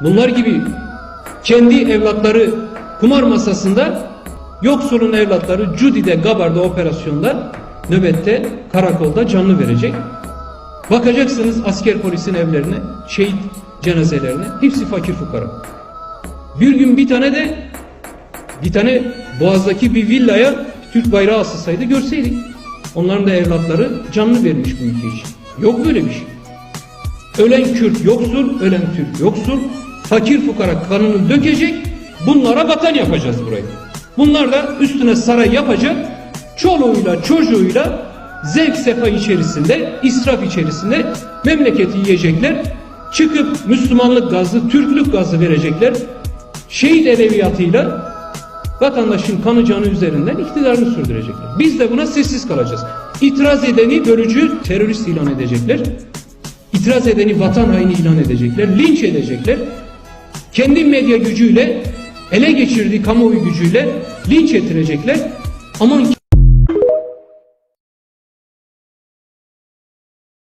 Bunlar gibi kendi evlatları kumar masasında yoksulun evlatları Cudi'de, Gabar'da operasyonda nöbette, karakolda canlı verecek. Bakacaksınız asker polisin evlerine, şehit cenazelerine. Hepsi fakir fukara. Bir gün bir tane de bir tane Boğaz'daki bir villaya Türk bayrağı asılsaydı görseydik. Onların da evlatları canlı vermiş bu ülke için. Yok böyle bir şey. Ölen Kürt yoksul, ölen Türk yoksul. Fakir fukara kanını dökecek. Bunlara vatan yapacağız burayı. Bunlar da üstüne saray yapacak. Çoluğuyla çocuğuyla zevk sefa içerisinde, israf içerisinde memleketi yiyecekler. Çıkıp Müslümanlık gazı, Türklük gazı verecekler. Şehit edebiyatıyla vatandaşın kanı canı üzerinden iktidarını sürdürecekler. Biz de buna sessiz kalacağız. İtiraz edeni bölücü terörist ilan edecekler. İtiraz edeni vatan haini ilan edecekler. Linç edecekler. Kendi medya gücüyle ele geçirdiği kamuoyu gücüyle linç ettirecekler. Aman